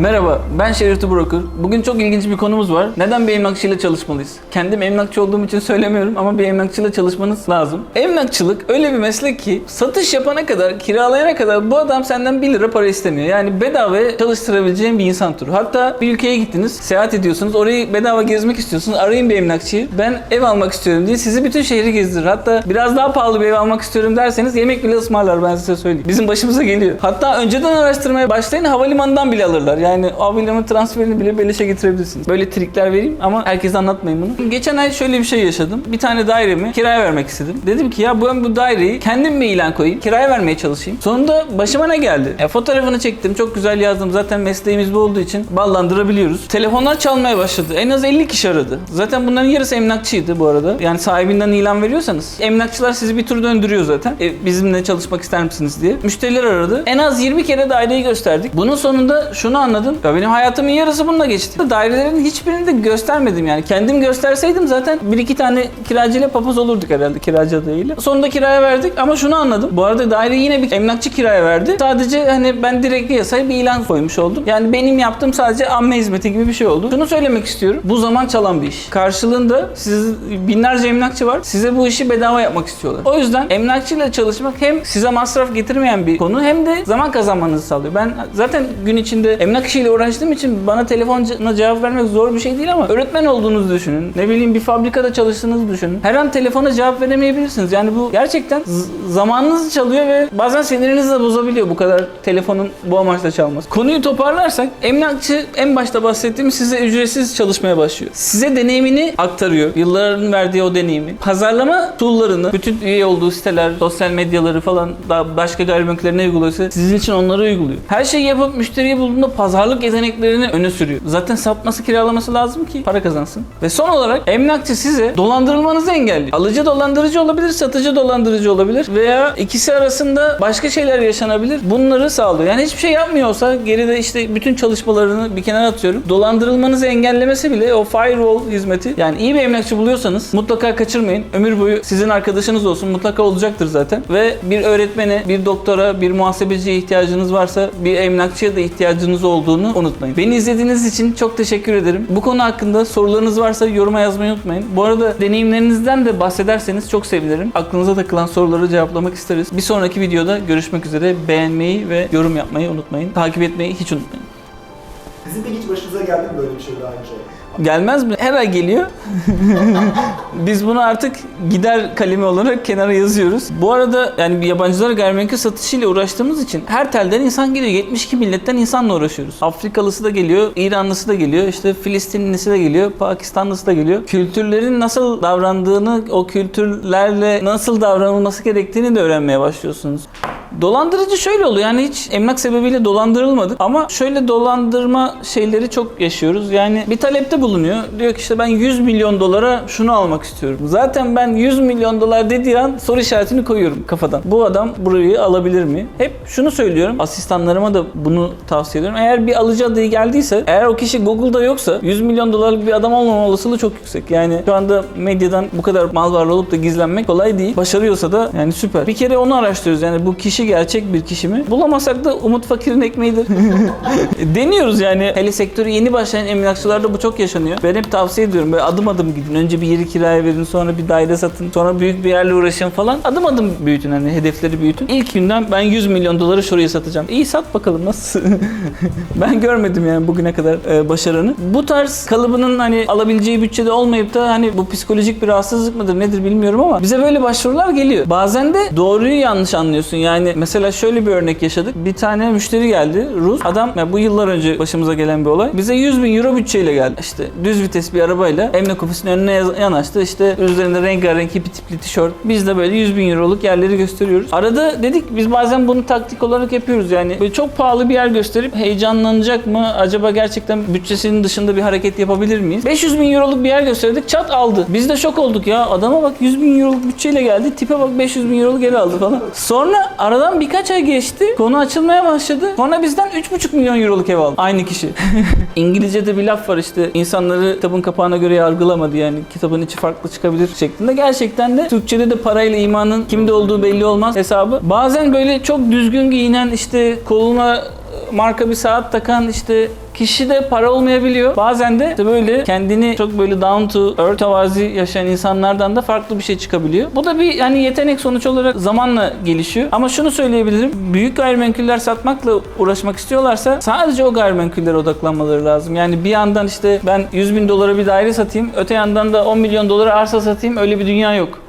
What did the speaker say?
Merhaba, ben Şerifti Broker. Bugün çok ilginç bir konumuz var. Neden bir emlakçıyla çalışmalıyız? Kendim emlakçı olduğum için söylemiyorum ama bir emlakçıyla çalışmanız lazım. Emlakçılık öyle bir meslek ki satış yapana kadar, kiralayana kadar bu adam senden 1 lira para istemiyor. Yani bedavaya çalıştırabileceğin bir insan türü. Hatta bir ülkeye gittiniz, seyahat ediyorsunuz, orayı bedava gezmek istiyorsunuz. Arayın bir emlakçıyı. Ben ev almak istiyorum diye sizi bütün şehri gezdirir. Hatta biraz daha pahalı bir ev almak istiyorum derseniz yemek bile ısmarlar ben size söyleyeyim. Bizim başımıza geliyor. Hatta önceden araştırmaya başlayın havalimanından bile alırlar. Yani havalimanı transferini bile beleşe getirebilirsiniz. Böyle trikler vereyim ama herkese anlatmayın bunu. Geçen ay şöyle bir şey yaşadım. Bir tane dairemi kiraya vermek istedim. Dedim ki ya ben bu daireyi kendim mi ilan koyayım? Kiraya vermeye çalışayım. Sonunda başıma ne geldi? E, fotoğrafını çektim. Çok güzel yazdım. Zaten mesleğimiz bu olduğu için ballandırabiliyoruz. Telefonlar çalmaya başladı. En az 50 kişi aradı. Zaten bunların yarısı emlakçıydı bu arada. Yani sahibinden ilan veriyorsanız. Emlakçılar sizi bir tur döndürüyor zaten. E, bizimle çalışmak ister misiniz diye. Müşteriler aradı. En az 20 kere daireyi gösterdik. Bunun sonunda şunu anladım. Ya benim hayatımın yarısı bununla geçti. Dairelerin hiçbirini de göstermedim yani. Kendim gösterseydim zaten bir iki tane kiracıyla papaz olurduk herhalde kiracı adayıyla. Sonunda kiraya verdik ama şunu anladım. Bu arada daireyi yine bir emlakçı kiraya verdi. Sadece hani ben direkt yasaya bir ilan koymuş oldum. Yani benim yaptığım sadece amme hizmeti gibi bir şey oldu. Şunu söylemek istiyorum. Bu zaman çalan bir iş. Karşılığında siz binlerce emlakçı var. Size bu işi bedava yapmak istiyorlar. O yüzden emlakçıyla çalışmak hem size masraf getirmeyen bir konu hem de zaman kazanmanızı sağlıyor. Ben zaten gün içinde emlak işiyle uğraştığım için bana telefonla cevap vermek zor bir şey değil ama öğretmen olduğunuzu düşünün. Ne bileyim bir fabrikada çalıştığınızı düşünün. Her an telefona cevap veremeyebilirsiniz. Yani bu gerçekten zamanınızı çalıyor ve bazen sinirinizi de bozabiliyor bu kadar telefonun bu amaçla çalması. Konuyu toparlarsak emlakçı en başta bahsettiğim size ücretsiz çalışmaya başlıyor. Size deneyimini aktarıyor. Yılların verdiği o deneyimi. Pazarlama tool'larını, bütün üye olduğu siteler, sosyal medyaları falan daha başka gayrimenkuller ne uyguluyorsa sizin için onları uyguluyor. Her şeyi yapıp müşteriyi bulduğunda pazarlık yeteneklerini öne sürüyor. Zaten satması, kiralaması lazım ki para kazansın. Ve son olarak emlakçı size dolandırılmanızı engelliyor. Alıcı dolandırıcı olabilir, satıcı dolandırıcı olabilir veya ikisi arasında başka şeyler yaşanabilir. Bunları sağlıyor. Yani hiçbir şey yapmıyorsa geride işte bütün çalışmalarını bir kenara atıyorum. Dolandırılmanızı engellemesi bile o firewall hizmeti. Yani iyi bir emlakçı buluyorsanız mutlaka kaçırmayın. Ömür boyu sizin arkadaşınız olsun. Mutlaka olacaktır zaten. Ve bir öğretmene, bir doktora, bir muhasebeciye ihtiyacınız varsa bir emlakçıya da ihtiyacınız olduğunu unutmayın. Beni izlediğiniz için çok teşekkür ederim. Bu konu hakkında sorularınız varsa yoruma yazmayı unutmayın. Bu arada deneyimlerinizden de bahsederseniz çok sevinirim. Aklınıza takılan soruları cevaplamak isteriz. Bir sonraki videoda görüşmek üzere. Beğenmeyi ve yorum yapmayı unutmayın. Takip etmeyi hiç unutmayın. Sizin peki hiç başınıza geldi mi böyle bir şey daha önce? Gelmez mi? Her ay geliyor. Biz bunu artık gider kalemi olarak kenara yazıyoruz. Bu arada yani yabancılara gayrimenkul satışıyla uğraştığımız için her telden insan geliyor. 72 milletten insanla uğraşıyoruz. Afrikalısı da geliyor, İranlısı da geliyor, işte Filistinlisi de geliyor, Pakistanlısı da geliyor. Kültürlerin nasıl davrandığını, o kültürlerle nasıl davranılması gerektiğini de öğrenmeye başlıyorsunuz. Dolandırıcı şöyle oluyor yani hiç emlak sebebiyle dolandırılmadık ama şöyle dolandırma şeyleri çok yaşıyoruz. Yani bir talepte bulunuyor. Diyor ki işte ben 100 milyon dolara şunu almak istiyorum. Zaten ben 100 milyon dolar dediği an soru işaretini koyuyorum kafadan. Bu adam burayı alabilir mi? Hep şunu söylüyorum. Asistanlarıma da bunu tavsiye ediyorum. Eğer bir alıcı adayı geldiyse eğer o kişi Google'da yoksa 100 milyon dolarlık bir adam olmama olasılığı çok yüksek. Yani şu anda medyadan bu kadar mal varlığı olup da gizlenmek kolay değil. Başarıyorsa da yani süper. Bir kere onu araştırıyoruz. Yani bu kişi gerçek bir kişi mi? Bulamasak da umut fakirin ekmeğidir. Deniyoruz yani. Hele sektörü yeni başlayan emlakçılarda bu çok yaşanıyor. Ben hep tavsiye ediyorum. Böyle adım adım gidin. Önce bir yeri kiraya verin, sonra bir daire satın, sonra büyük bir yerle uğraşın falan. Adım adım büyütün hani hedefleri büyütün. İlk günden ben 100 milyon doları şuraya satacağım. İyi sat bakalım nasıl? ben görmedim yani bugüne kadar e, başarını. Bu tarz kalıbının hani alabileceği bütçede olmayıp da hani bu psikolojik bir rahatsızlık mıdır nedir bilmiyorum ama bize böyle başvurular geliyor. Bazen de doğruyu yanlış anlıyorsun. Yani mesela şöyle bir örnek yaşadık. Bir tane müşteri geldi Rus. Adam ya bu yıllar önce başımıza gelen bir olay. Bize 100 bin euro bütçeyle geldi. İşte düz vites bir arabayla emlak ofisinin önüne yanaştı. İşte üzerinde rengarenk hipi tipli tişört. Biz de böyle 100 bin euroluk yerleri gösteriyoruz. Arada dedik biz bazen bunu taktik olarak yapıyoruz yani. Böyle çok pahalı bir yer gösterip heyecanlanacak mı? Acaba gerçekten bütçesinin dışında bir hareket yapabilir miyiz? 500 bin euroluk bir yer gösterdik çat aldı. Biz de şok olduk ya. Adama bak 100 bin euroluk bütçeyle geldi. Tipe bak 500 bin euroluk geri aldı falan. Sonra aradan birkaç ay geçti. Konu açılmaya başladı. Sonra bizden 3,5 milyon euroluk ev aldı. Aynı kişi. İngilizce'de bir laf var işte. insanları kitabın kapağına göre yargılamadı yani. Kitabın içi farklı çıkabilir şeklinde. Gerçekten de Türkçe'de de parayla imanın kimde olduğu belli olmaz hesabı. Bazen böyle çok düzgün giyinen işte koluna marka bir saat takan işte kişi de para olmayabiliyor. Bazen de işte böyle kendini çok böyle down to earth tevazi yaşayan insanlardan da farklı bir şey çıkabiliyor. Bu da bir yani yetenek sonuç olarak zamanla gelişiyor. Ama şunu söyleyebilirim. Büyük gayrimenkuller satmakla uğraşmak istiyorlarsa sadece o gayrimenkullere odaklanmaları lazım. Yani bir yandan işte ben 100 bin dolara bir daire satayım, öte yandan da 10 milyon dolara arsa satayım öyle bir dünya yok.